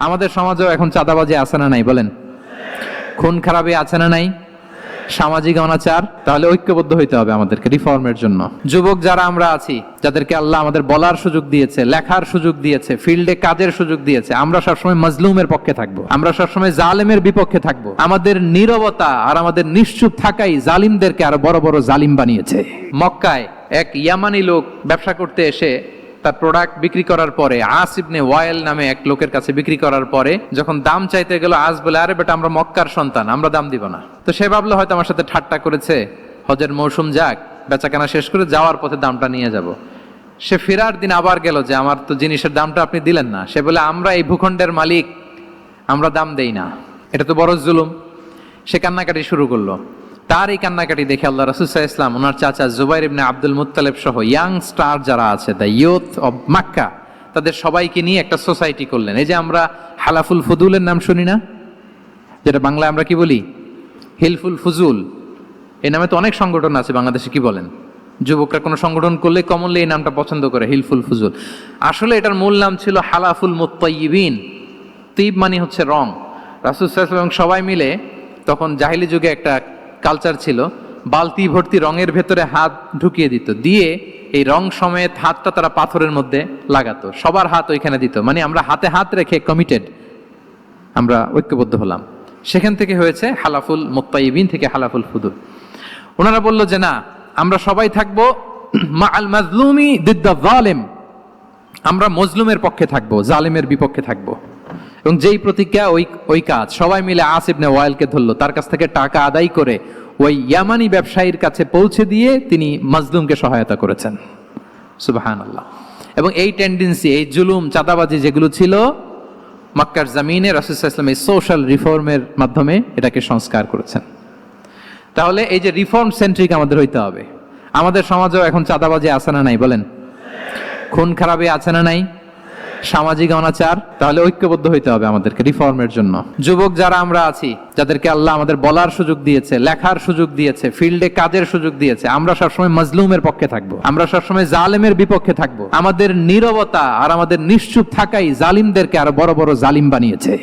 আমাদের সমাজেও এখন চাঁদাবাজি আছে না নাই, বলেন। খুন খারাপি আছে না নাই? সামাজিক অনাচার, তাহলে ঐক্যবদ্ধ হইতে হবে আমাদেরকে রিফর্মের জন্য। যুবক যারা আমরা আছি, যাদেরকে আল্লাহ আমাদের বলার সুযোগ দিয়েছে, লেখার সুযোগ দিয়েছে, ফিল্ডে কাজের সুযোগ দিয়েছে, আমরা সবসময় মজলুমের পক্ষে থাকব। আমরা সবসময় জালেমের বিপক্ষে থাকব। আমাদের নীরবতা আর আমাদের নিশ্চুপ থাকাই জালিমদেরকে আরও বড় বড় জালিম বানিয়েছে। মক্কায় এক ইয়ামানি লোক ব্যবসা করতে এসে তার প্রোডাক্ট বিক্রি করার পরে, আস ইবনে ওয়াইল নামে এক লোকের কাছে বিক্রি করার পরে, যখন দাম চাইতে গেল, আস বলে, আরে বেটা, আমরা মক্কার সন্তান, আমরা দাম দিব না। তো সে ভাবলো, হয়তো আমার সাথে ঠাট্টা করেছে। হজের মৌসুম যাক, বেচাকেনা শেষ করে যাওয়ার পথে দামটা নিয়ে যাব। সে ফেরার দিন আবার গেল যে, আমার তো জিনিসের দামটা আপনি দিলেন না। সে বলে, আমরা এই ভূখণ্ডের মালিক, আমরা দাম দেই না। এটা তো বড় জুলুম। সে কান্নাকাটি শুরু করল। তার এই কান্নাকাটি দেখে আল্লাহ রসুল্লাহ ইসলাম ওনার চাচা জুবাইর ইবনে আব্দুল মুত্তালেব সহ ইয়াং স্টার যারা আছে দ্য ইয়ুথ অব মাক্কা তাদের সবাইকে নিয়ে একটা সোসাইটি করলেন। এই যে আমরা হালাফুল ফুদুলের নাম শুনি না? যেটা বাংলায় আমরা কি বলি? হিলফুল ফুজুল। এই নামে তো অনেক সংগঠন আছে বাংলাদেশে, কি বলেন? যুবকরা কোনো সংগঠন করলে কমনলি এই নামটা পছন্দ করে, হিলফুল ফুজুল। আসলে এটার মূল নাম ছিল হালাফুল মুত্তাইবিন তিব মানে হচ্ছে রং। রাসুল এবং সবাই মিলে তখন জাহিলি যুগে একটা কালচার ছিল, বালতি ভর্তি রঙের ভেতরে হাত ঢুকিয়ে দিত। দিয়ে এই রং সমেত হাতটা তারা পাথরের মধ্যে লাগাতো। সবার হাত ওইখানে দিত। মানে আমরা হাতে হাত রেখে কমিটেড আমরা ঐক্যবদ্ধ হলাম। সেখান থেকে হয়েছে হালাফুল মোত্তাইবিন থেকে হালাফুল ফুদুল ওনারা বলল যে, না, আমরা সবাই থাকব আমরা মজলুমের পক্ষে থাকব, জালেমের বিপক্ষে থাকব। এবং যেই প্রতিজ্ঞা, ওই ওই কাজ, সবাই মিলে আসিবনে ওয়াইলকে ধরলো। তার কাছ থেকে টাকা আদায় করে ওই ইয়ামানি ব্যবসায়ীর কাছে পৌঁছে দিয়ে তিনি মাজলুমকে সহায়তা করেছেন। সুবাহান আল্লাহ এবং এই টেন্ডেন্সি এই জুলুম, চাঁদাবাজি যেগুলো ছিল, মক্কার জামিনে রাসুসাহ ইসলাম এই সোশ্যাল রিফর্মের মাধ্যমে এটাকে সংস্কার করেছেন। তাহলে এই যে রিফর্ম সেন্ট্রিক আমাদের হইতে হবে। আমাদের সমাজেও এখন চাঁদাবাজি আছে না নাই বলেন? খুন খারাপে আছে না নাই? সামাজিক অনাচার, তাহলে ঐক্যবদ্ধ হইতে হবে আমাদেরকে রিফর্মের জন্য। যুবক যারা আমরা আছি, যাদেরকে আল্লাহ আমাদের বলার সুযোগ দিয়েছে, লেখার সুযোগ দিয়েছে ফিল্ডে কাজের সুযোগ দিয়েছে, আমরা সবসময় মজলুমের পক্ষে থাকব। আমরা সবসময় জালেমের বিপক্ষে থাকব। আমাদের নীরবতা আর আমাদের নিশ্চুপ থাকাই জালিমদেরকে আরও বড় বড় জালিম বানিয়েছে।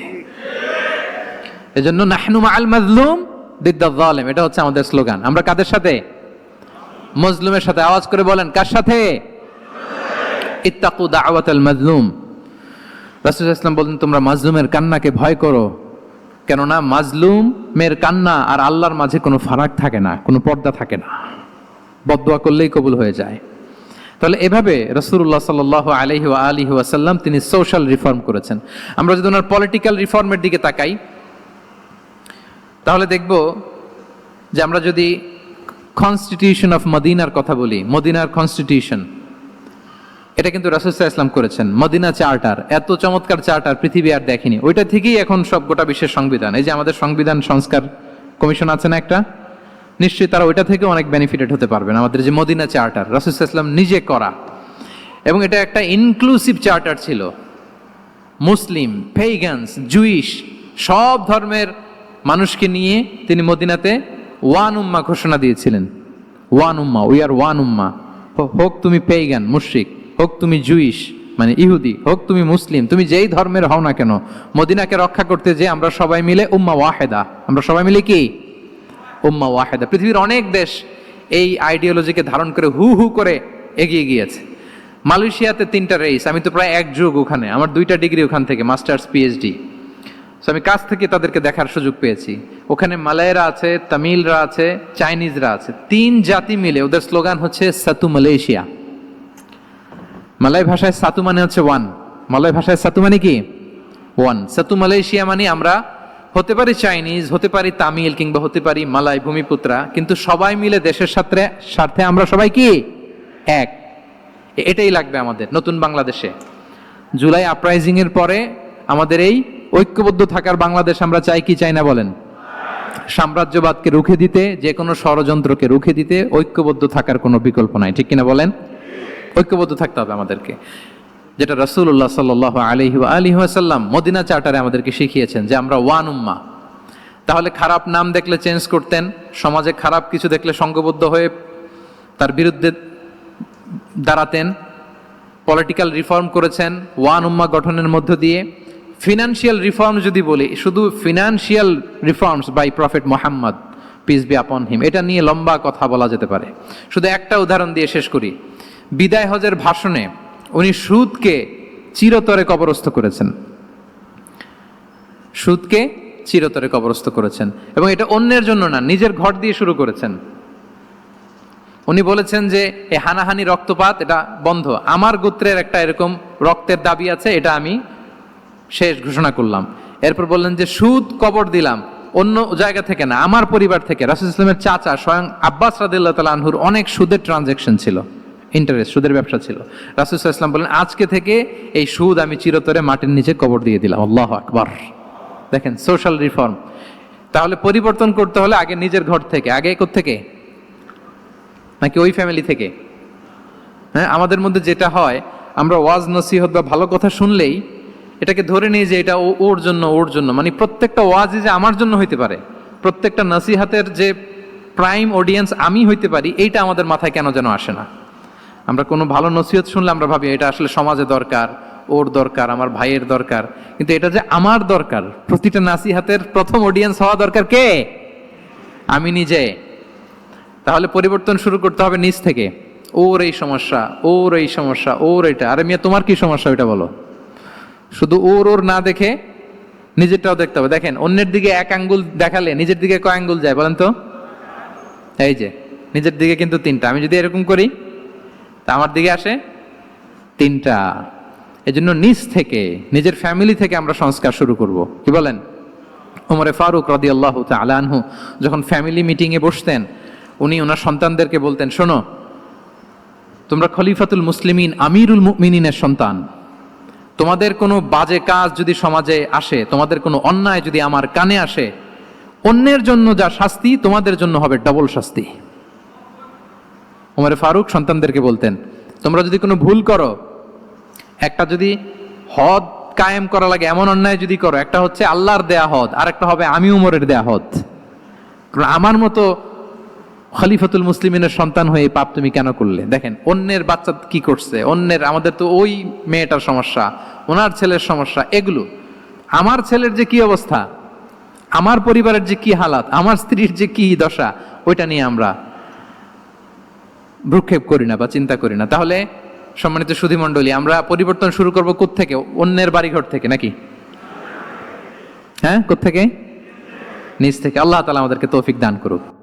এজন্য নাহনু আল মাজলুম দিদ্দা জালেম, এটা হচ্ছে আমাদের স্লোগান। আমরা কাদের সাথে? মজলুমের সাথে। আওয়াজ করে বলেন, কার সাথে? ইত্তাকু দাওয়াত আল মাজলুম। রাসুল ইসলাম বলেন তোমরা মাজলুমের কান্নাকে ভয় করো। কেননা মাজলুমের কান্না আর আল্লাহর মাঝে কোনো ফারাক থাকে না, কোনো পর্দা থাকে না। বদুয়া করলেই কবুল হয়ে যায়। তাহলে এভাবে রসুল্লাহ সাল আলহি আলহি ওয়াসাল্লাম তিনি সোশ্যাল রিফর্ম করেছেন। আমরা যদি ওনার পলিটিক্যাল রিফর্মের দিকে তাকাই, তাহলে দেখব যে আমরা যদি কনস্টিটিউশন অফ মদিনার কথা বলি মদিনার কনস্টিটিউশন এটা কিন্তু রাসুসাহ ইসলাম করেছেন। মদিনা চার্টার, এত চমৎকার চার্টার পৃথিবী আর দেখেনি। ওইটা থেকেই এখন সব গোটা বিশ্বের সংবিধান। এই যে আমাদের সংবিধান সংস্কার কমিশন আছে না একটা, নিশ্চয়ই তারা ওইটা থেকে অনেক বেনিফিটেড হতে পারবেন আমাদের যে মদিনা চার্টার রাসুসাহ ইসলাম নিজে করা। এবং এটা একটা ইনক্লুসিভ চার্টার ছিল। মুসলিম পেইগান্স জুইশ সব ধর্মের মানুষকে নিয়ে তিনি মদিনাতে ওয়ান উম্মা ঘোষণা দিয়েছিলেন। One Umma we are one উম্মা। হোক তুমি পেইগান মুশ্রিক। হোক তুমি জুইশ মানে ইহুদি, হোক তুমি মুসলিম, তুমি যেই ধর্মের হও না কেন, মদিনাকে রক্ষা করতে যে আমরা সবাই মিলে উম্মা ওয়াহেদা। আমরা সবাই মিলে কি? উম্মা ওয়াহেদা। পৃথিবীর অনেক দেশ এই আইডিওলজিকে ধারণ করে হু হু করে এগিয়ে গিয়েছে। মালয়েশিয়াতে তিনটা রেস আমি তো প্রায় এক যুগ ওখানে, আমার দুইটা ডিগ্রি ওখান থেকে মাস্টার্স পিএইচডি সো আমি কাছ থেকে তাদেরকে দেখার সুযোগ পেয়েছি। ওখানে মালায়রা আছে, তামিলরা আছে, চাইনিজরা আছে, তিন জাতি মিলে, ওদের স্লোগান হচ্ছে সাতু মালয়েশিয়া মালয় ভাষায় সাতু মানে হচ্ছে ওয়ান মালয় ভাষায় সাতু মানে কি? ওয়ান সাতু মালয়েশিয়া মানে আমরা হতে পারি চাইনিজ, হতে পারি তামিল কিংবা হতে পারি মালয় ভূমিপুত্রা, কিন্তু সবাই মিলে দেশের সাথে স্বার্থে আমরা সবাই কি? এক। এটাই লাগবে আমাদের নতুন বাংলাদেশে। জুলাই আপরাইজিং এর পরে আমাদের এই ঐক্যবদ্ধ থাকার বাংলাদেশ আমরা চাই কি চাই না বলেন? সাম্রাজ্যবাদকে রুখে দিতে যে কোনো ষড়যন্ত্রকে রুখে দিতে ঐক্যবদ্ধ থাকার কোনো বিকল্প নাই, ঠিক কিনা বলেন? ঐক্যবদ্ধ থাকতে হবে আমাদেরকে। যেটা রসুল্লাহ সাল আলহি আলহি আসাল্লাম মদিনা চার্টারে আমাদেরকে শিখিয়েছেন যে আমরা ওয়ান উম্মা। তাহলে খারাপ নাম দেখলে চেঞ্জ করতেন, সমাজে খারাপ কিছু দেখলে সংঘবদ্ধ হয়ে তার বিরুদ্ধে দাঁড়াতেন, পলিটিক্যাল রিফর্ম করেছেন ওয়ান উম্মা গঠনের মধ্য দিয়ে। ফিনান্সিয়াল রিফর্ম যদি বলি, শুধু financial reforms by prophet Muhammad, peace be upon him, এটা নিয়ে লম্বা কথা বলা যেতে পারে। শুধু একটা উদাহরণ দিয়ে শেষ করি। বিদায় হজের ভাষণে উনি সুদকে চিরতরে কবরস্থ করেছেন। সুদকে চিরতরে কবরস্থ করেছেন এবং এটা অন্যের জন্য না, নিজের ঘর দিয়ে শুরু করেছেন। উনি বলেছেন যে এই হানাহানি রক্তপাত, এটা বন্ধ। আমার গোত্রের একটা এরকম রক্তের দাবি আছে, এটা আমি শেষ ঘোষণা করলাম। এরপর বললেন যে, সুদ, কবর দিলাম। অন্য জায়গা থেকে না, আমার পরিবার থেকে। রাসুল ইসলামের চাচা স্বয়ং আব্বাস রাদিল্লাহ তালা আনহুর অনেক সুদের ট্রানজেকশন ছিল। ইন্টারেস্ট সুদের ব্যবসা ছিল। রাসুল ইসলাম বলেন, আজকে থেকে এই সুদ আমি চিরতরে মাটির নিচে কবর দিয়ে দিলাম। আল্লাহ আকবার। দেখেন সোশ্যাল রিফর্ম তাহলে পরিবর্তন করতে হলে আগে নিজের ঘর থেকে, আগে থেকে নাকি ওই ফ্যামিলি থেকে? হ্যাঁ আমাদের মধ্যে যেটা হয়, আমরা ওয়াজ নসিহত বা ভালো কথা শুনলেই এটাকে ধরে নিই যে এটা ওর জন্য ওর জন্য। মানে প্রত্যেকটা ওয়াজই যে আমার জন্য হইতে পারে, প্রত্যেকটা নসিহাতের যে প্রাইম অডিয়েন্স আমি হইতে পারি, এইটা আমাদের মাথায় কেন যেন আসে না? আমরা কোনো ভালো নসিহত শুনলে আমরা ভাবি, এটা আসলে সমাজে দরকার, ওর দরকার, আমার ভাইয়ের দরকার। কিন্তু এটা যে আমার দরকার, প্রতিটা নাসিহাতের প্রথম অডিয়েন্স হওয়া দরকার কে? আমি নিজে। তাহলে পরিবর্তন শুরু করতে হবে নিজ থেকে। ওর এই সমস্যা, ওর এই সমস্যা, ওর এটা। আরে মিয়া, তোমার কি সমস্যা ওইটা বলো। শুধু ওর ওর না দেখে নিজেরটাও দেখতে হবে। দেখেন, অন্যের দিকে এক আঙ্গুল দেখালে নিজের দিকে কয় আঙ্গুল যায় বলেন তো? এই যে, নিজের দিকে কিন্তু তিনটা। আমি যদি এরকম করি তা আমার দিকে আসে তিনটা। এজন্য নিজ থেকে, নিজের ফ্যামিলি থেকে আমরা সংস্কার শুরু করব। কি বলেন? ওমরে ফারুক রদি আল্লাহ আনহু যখন ফ্যামিলি মিটিংয়ে বসতেন, উনি ওনার সন্তানদেরকে বলতেন, শোনো, তোমরা খলিফাতুল মুসলিমিন, আমিরুল মিনিনের সন্তান। তোমাদের কোনো বাজে কাজ যদি সমাজে আসে, তোমাদের কোনো অন্যায় যদি আমার কানে আসে, অন্যের জন্য যা শাস্তি তোমাদের জন্য হবে ডবল শাস্তি। ওমরে ফারুক সন্তানদেরকে বলতেন, তোমরা যদি কোনো ভুল করো, একটা যদি হদ কায়েম করা লাগে, এমন অন্যায় যদি করো, একটা হচ্ছে আল্লাহর দেয়া হদ আর একটা হবে আমি উমরের দেয়া হদ। আমার মতো খলিফাতুল মুসলিমিনের সন্তান হয়ে পাপ তুমি কেন করলে? দেখেন, অন্যের বাচ্চা কি করছে? অন্যের, আমাদের তো ওই মেয়েটার সমস্যা, ওনার ছেলের সমস্যা, এগুলো। আমার ছেলের যে কি অবস্থা? আমার পরিবারের যে কি হালাত? আমার স্ত্রীর যে কি দশা? ওইটা নিয়ে আমরা ভ্রুক্ষেপ করি না বা চিন্তা করি না। তাহলে সম্মানিত সুধী মণ্ডলী আমরা পরিবর্তন শুরু করব থেকে অন্যের বাড়িঘর থেকে নাকি? হ্যাঁ? থেকে নিজ থেকে। আল্লাহ তালা আমাদেরকে তৌফিক দান করুক।